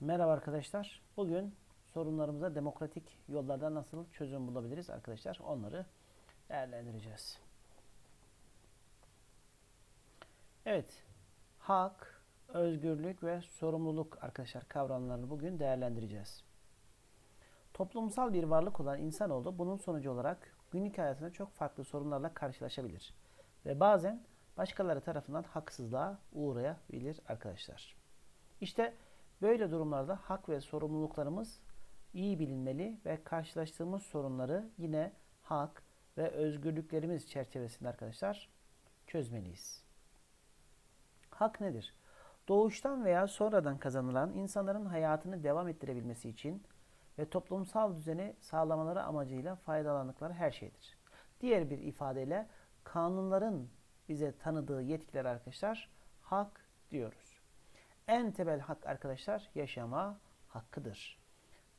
Merhaba arkadaşlar. Bugün sorunlarımıza demokratik yollardan nasıl çözüm bulabiliriz arkadaşlar? Onları değerlendireceğiz. Evet. Hak, özgürlük ve sorumluluk arkadaşlar kavramlarını bugün değerlendireceğiz. Toplumsal bir varlık olan insanoğlu bunun sonucu olarak günlük hayatında çok farklı sorunlarla karşılaşabilir. Ve bazen başkaları tarafından haksızlığa uğrayabilir arkadaşlar. İşte Böyle durumlarda hak ve sorumluluklarımız iyi bilinmeli ve karşılaştığımız sorunları yine hak ve özgürlüklerimiz çerçevesinde arkadaşlar çözmeliyiz. Hak nedir? Doğuştan veya sonradan kazanılan insanların hayatını devam ettirebilmesi için ve toplumsal düzeni sağlamaları amacıyla faydalandıkları her şeydir. Diğer bir ifadeyle kanunların bize tanıdığı yetkiler arkadaşlar hak diyoruz. En temel hak arkadaşlar yaşama hakkıdır.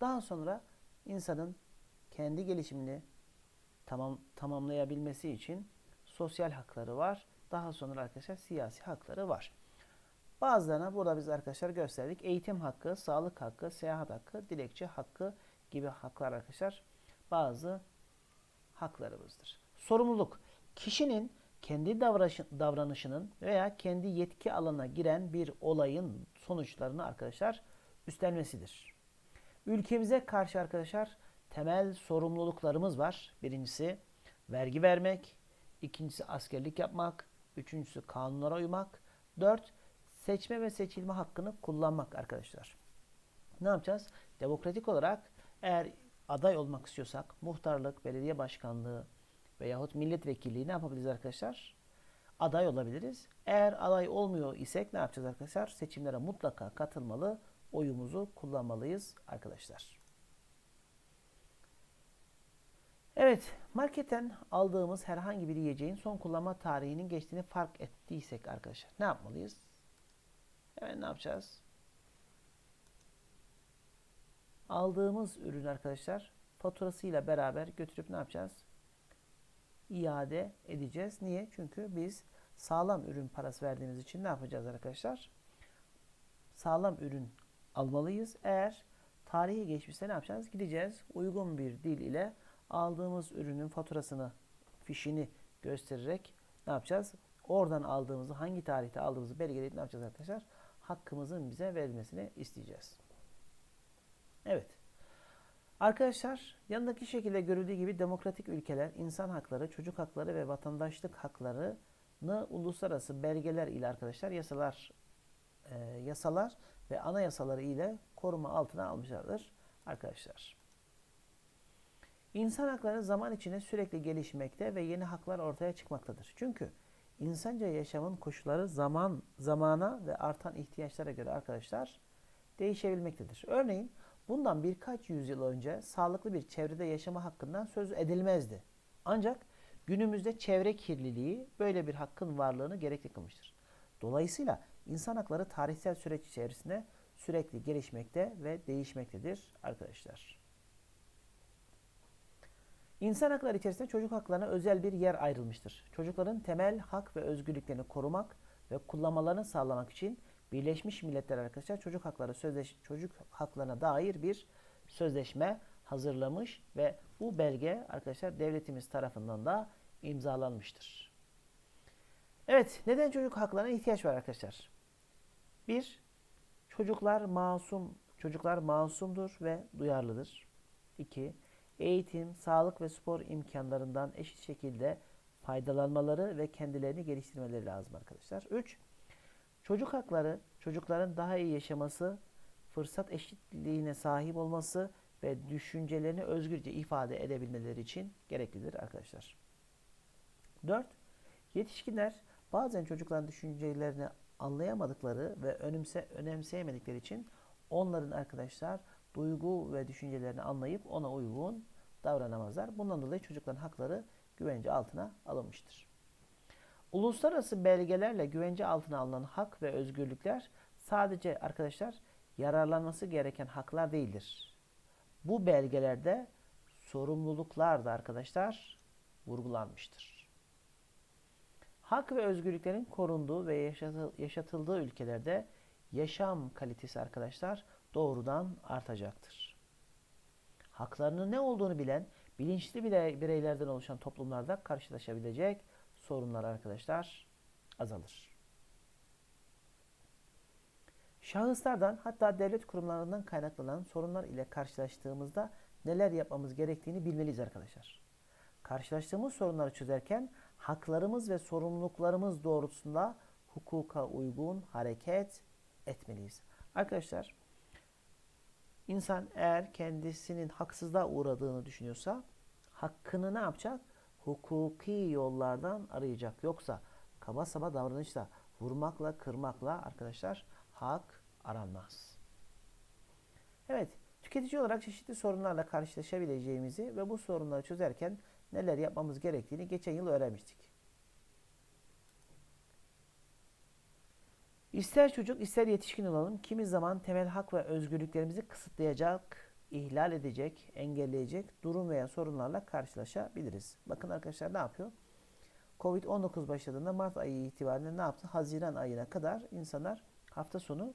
Daha sonra insanın kendi gelişimini tamam tamamlayabilmesi için sosyal hakları var. Daha sonra arkadaşlar siyasi hakları var. Bazılarına burada biz arkadaşlar gösterdik. Eğitim hakkı, sağlık hakkı, seyahat hakkı, dilekçe hakkı gibi haklar arkadaşlar bazı haklarımızdır. Sorumluluk. Kişinin kendi davranışının veya kendi yetki alanına giren bir olayın sonuçlarını arkadaşlar üstlenmesidir. Ülkemize karşı arkadaşlar temel sorumluluklarımız var. Birincisi vergi vermek, ikincisi askerlik yapmak, üçüncüsü kanunlara uymak, dört seçme ve seçilme hakkını kullanmak arkadaşlar. Ne yapacağız? Demokratik olarak eğer aday olmak istiyorsak muhtarlık, belediye başkanlığı, veyahut milletvekilliği ne yapabiliriz arkadaşlar? Aday olabiliriz. Eğer aday olmuyor isek ne yapacağız arkadaşlar? Seçimlere mutlaka katılmalı, oyumuzu kullanmalıyız arkadaşlar. Evet, marketten aldığımız herhangi bir yiyeceğin son kullanma tarihinin geçtiğini fark ettiysek arkadaşlar ne yapmalıyız? Hemen ne yapacağız? Aldığımız ürün arkadaşlar faturasıyla beraber götürüp ne yapacağız? İade edeceğiz. Niye? Çünkü biz sağlam ürün parası verdiğimiz için ne yapacağız arkadaşlar? Sağlam ürün almalıyız. Eğer tarihi geçmişse ne yapacağız? Gideceğiz uygun bir dil ile aldığımız ürünün faturasını, fişini göstererek ne yapacağız? Oradan aldığımızı, hangi tarihte aldığımızı belgeleyip ne yapacağız arkadaşlar? Hakkımızın bize verilmesini isteyeceğiz. Evet. Arkadaşlar yanındaki şekilde görüldüğü gibi demokratik ülkeler insan hakları, çocuk hakları ve vatandaşlık haklarını uluslararası belgeler ile arkadaşlar yasalar e, yasalar ve anayasaları ile koruma altına almışlardır arkadaşlar. İnsan hakları zaman içinde sürekli gelişmekte ve yeni haklar ortaya çıkmaktadır. Çünkü insanca yaşamın koşulları zaman zamana ve artan ihtiyaçlara göre arkadaşlar değişebilmektedir. Örneğin Bundan birkaç yüzyıl önce sağlıklı bir çevrede yaşama hakkından söz edilmezdi. Ancak günümüzde çevre kirliliği böyle bir hakkın varlığını gerekli kılmıştır. Dolayısıyla insan hakları tarihsel süreç içerisinde sürekli gelişmekte ve değişmektedir arkadaşlar. İnsan hakları içerisinde çocuk haklarına özel bir yer ayrılmıştır. Çocukların temel hak ve özgürlüklerini korumak ve kullanmalarını sağlamak için Birleşmiş Milletler arkadaşlar çocuk hakları sözleş çocuk haklarına dair bir sözleşme hazırlamış ve bu belge arkadaşlar devletimiz tarafından da imzalanmıştır. Evet, neden çocuk haklarına ihtiyaç var arkadaşlar? Bir, çocuklar masum, çocuklar masumdur ve duyarlıdır. İki, eğitim, sağlık ve spor imkanlarından eşit şekilde faydalanmaları ve kendilerini geliştirmeleri lazım arkadaşlar. Üç, Çocuk hakları, çocukların daha iyi yaşaması, fırsat eşitliğine sahip olması ve düşüncelerini özgürce ifade edebilmeleri için gereklidir arkadaşlar. 4. Yetişkinler bazen çocukların düşüncelerini anlayamadıkları ve önemse, önemseyemedikleri için onların arkadaşlar duygu ve düşüncelerini anlayıp ona uygun davranamazlar. Bundan dolayı çocukların hakları güvence altına alınmıştır. Uluslararası belgelerle güvence altına alınan hak ve özgürlükler sadece arkadaşlar yararlanması gereken haklar değildir. Bu belgelerde sorumluluklar da arkadaşlar vurgulanmıştır. Hak ve özgürlüklerin korunduğu ve yaşatıldığı ülkelerde yaşam kalitesi arkadaşlar doğrudan artacaktır. Haklarının ne olduğunu bilen bilinçli bireylerden oluşan toplumlarda karşılaşabilecek sorunlar arkadaşlar azalır. Şahıslardan hatta devlet kurumlarından kaynaklanan sorunlar ile karşılaştığımızda neler yapmamız gerektiğini bilmeliyiz arkadaşlar. Karşılaştığımız sorunları çözerken haklarımız ve sorumluluklarımız doğrultusunda hukuka uygun hareket etmeliyiz. Arkadaşlar insan eğer kendisinin haksızlığa uğradığını düşünüyorsa hakkını ne yapacak? Hukuki yollardan arayacak. Yoksa kaba saba davranışla, vurmakla, kırmakla arkadaşlar hak aranmaz. Evet, tüketici olarak çeşitli sorunlarla karşılaşabileceğimizi ve bu sorunları çözerken neler yapmamız gerektiğini geçen yıl öğrenmiştik. İster çocuk ister yetişkin olalım kimi zaman temel hak ve özgürlüklerimizi kısıtlayacak, ihlal edecek, engelleyecek durum veya sorunlarla karşılaşabiliriz. Bakın arkadaşlar ne yapıyor? Covid-19 başladığında Mart ayı itibariyle ne yaptı? Haziran ayına kadar insanlar hafta sonu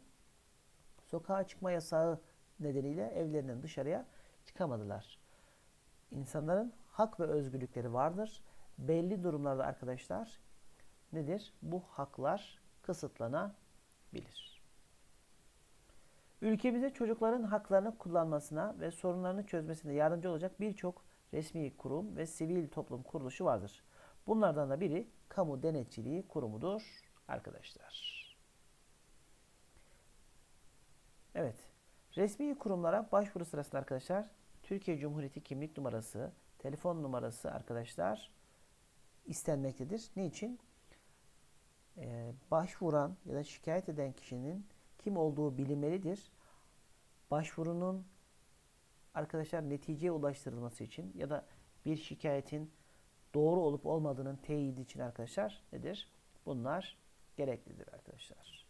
sokağa çıkma yasağı nedeniyle evlerinden dışarıya çıkamadılar. İnsanların hak ve özgürlükleri vardır. Belli durumlarda arkadaşlar nedir? Bu haklar kısıtlanabilir. Ülkemizde çocukların haklarını kullanmasına ve sorunlarını çözmesine yardımcı olacak birçok resmi kurum ve sivil toplum kuruluşu vardır. Bunlardan da biri Kamu Denetçiliği Kurumu'dur arkadaşlar. Evet. Resmi kurumlara başvuru sırasında arkadaşlar Türkiye Cumhuriyeti kimlik numarası, telefon numarası arkadaşlar istenmektedir. Niçin? Ee, başvuran ya da şikayet eden kişinin kim olduğu bilinmelidir. Başvurunun arkadaşlar neticeye ulaştırılması için ya da bir şikayetin doğru olup olmadığının teyidi için arkadaşlar nedir? Bunlar gereklidir arkadaşlar.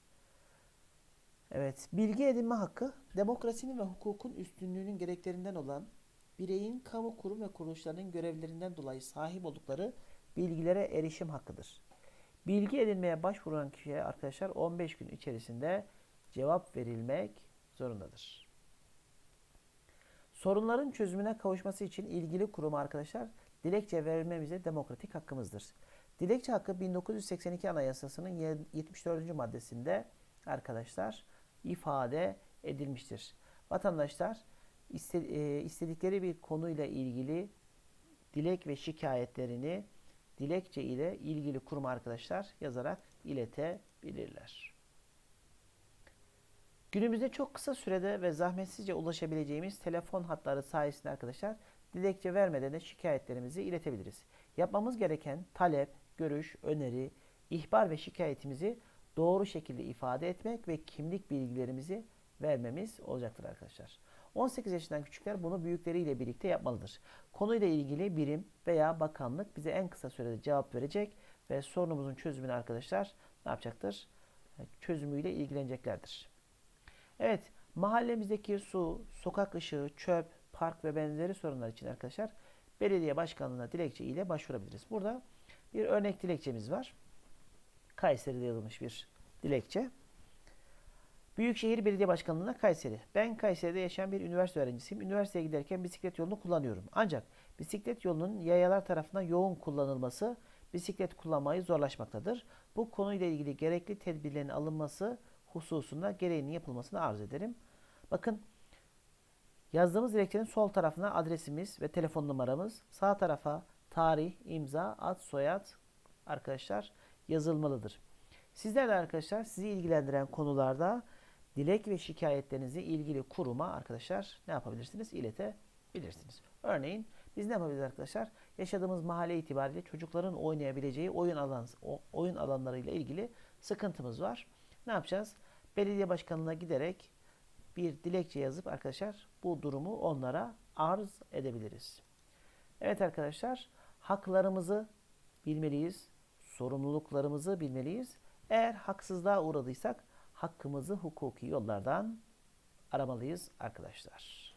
Evet, bilgi edinme hakkı demokrasinin ve hukukun üstünlüğünün gereklerinden olan bireyin kamu kurum ve kuruluşlarının görevlerinden dolayı sahip oldukları bilgilere erişim hakkıdır. Bilgi edinmeye başvuran kişiye arkadaşlar 15 gün içerisinde cevap verilmek zorundadır. Sorunların çözümüne kavuşması için ilgili kuruma arkadaşlar dilekçe vermemize demokratik hakkımızdır. Dilekçe hakkı 1982 Anayasası'nın 74. maddesinde arkadaşlar ifade edilmiştir. Vatandaşlar e, istedikleri bir konuyla ilgili dilek ve şikayetlerini dilekçe ile ilgili kurum arkadaşlar yazarak iletebilirler. Günümüzde çok kısa sürede ve zahmetsizce ulaşabileceğimiz telefon hatları sayesinde arkadaşlar dilekçe vermeden de şikayetlerimizi iletebiliriz. Yapmamız gereken talep, görüş, öneri, ihbar ve şikayetimizi doğru şekilde ifade etmek ve kimlik bilgilerimizi vermemiz olacaktır arkadaşlar. 18 yaşından küçükler bunu büyükleriyle birlikte yapmalıdır. Konuyla ilgili birim veya bakanlık bize en kısa sürede cevap verecek ve sorunumuzun çözümünü arkadaşlar ne yapacaktır? Çözümüyle ilgileneceklerdir. Evet, mahallemizdeki su, sokak ışığı, çöp, park ve benzeri sorunlar için arkadaşlar belediye başkanlığına dilekçe ile başvurabiliriz. Burada bir örnek dilekçemiz var. Kayseri'de yazılmış bir dilekçe. Büyükşehir Belediye Başkanlığı'na Kayseri. Ben Kayseri'de yaşayan bir üniversite öğrencisiyim. Üniversiteye giderken bisiklet yolunu kullanıyorum. Ancak bisiklet yolunun yayalar tarafından yoğun kullanılması bisiklet kullanmayı zorlaşmaktadır. Bu konuyla ilgili gerekli tedbirlerin alınması hususunda gereğinin yapılmasını arz ederim. Bakın yazdığımız dilekçenin sol tarafına adresimiz ve telefon numaramız, sağ tarafa tarih, imza, ad, soyad arkadaşlar yazılmalıdır. Sizler de arkadaşlar sizi ilgilendiren konularda dilek ve şikayetlerinizi ilgili kuruma arkadaşlar ne yapabilirsiniz? İletebilirsiniz. Örneğin biz ne yapabiliriz arkadaşlar? Yaşadığımız mahalle itibariyle çocukların oynayabileceği oyun alan oyun alanlarıyla ilgili sıkıntımız var. Ne yapacağız? Belediye başkanlığına giderek bir dilekçe yazıp arkadaşlar bu durumu onlara arz edebiliriz. Evet arkadaşlar haklarımızı bilmeliyiz sorumluluklarımızı bilmeliyiz. Eğer haksızlığa uğradıysak hakkımızı hukuki yollardan aramalıyız arkadaşlar.